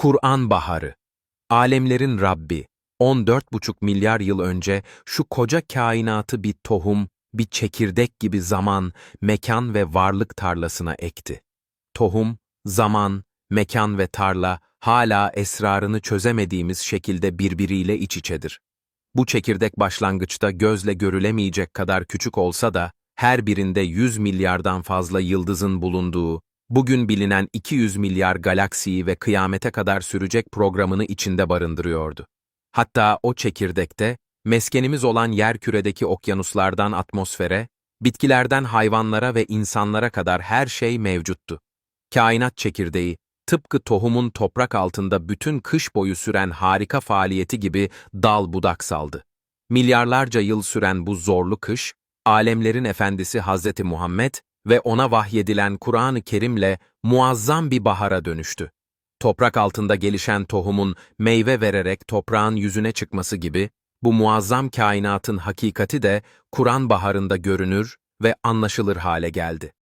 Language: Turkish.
Kur'an Baharı Alemlerin Rabbi 14,5 milyar yıl önce şu koca kainatı bir tohum, bir çekirdek gibi zaman, mekan ve varlık tarlasına ekti. Tohum, zaman, mekan ve tarla hala esrarını çözemediğimiz şekilde birbiriyle iç içedir. Bu çekirdek başlangıçta gözle görülemeyecek kadar küçük olsa da, her birinde 100 milyardan fazla yıldızın bulunduğu, bugün bilinen 200 milyar galaksiyi ve kıyamete kadar sürecek programını içinde barındırıyordu. Hatta o çekirdekte, meskenimiz olan yerküredeki okyanuslardan atmosfere, bitkilerden hayvanlara ve insanlara kadar her şey mevcuttu. Kainat çekirdeği, tıpkı tohumun toprak altında bütün kış boyu süren harika faaliyeti gibi dal budak saldı. Milyarlarca yıl süren bu zorlu kış, alemlerin efendisi Hazreti Muhammed ve ona vahyedilen Kur'an-ı Kerim'le muazzam bir bahara dönüştü. Toprak altında gelişen tohumun meyve vererek toprağın yüzüne çıkması gibi, bu muazzam kainatın hakikati de Kur'an baharında görünür ve anlaşılır hale geldi.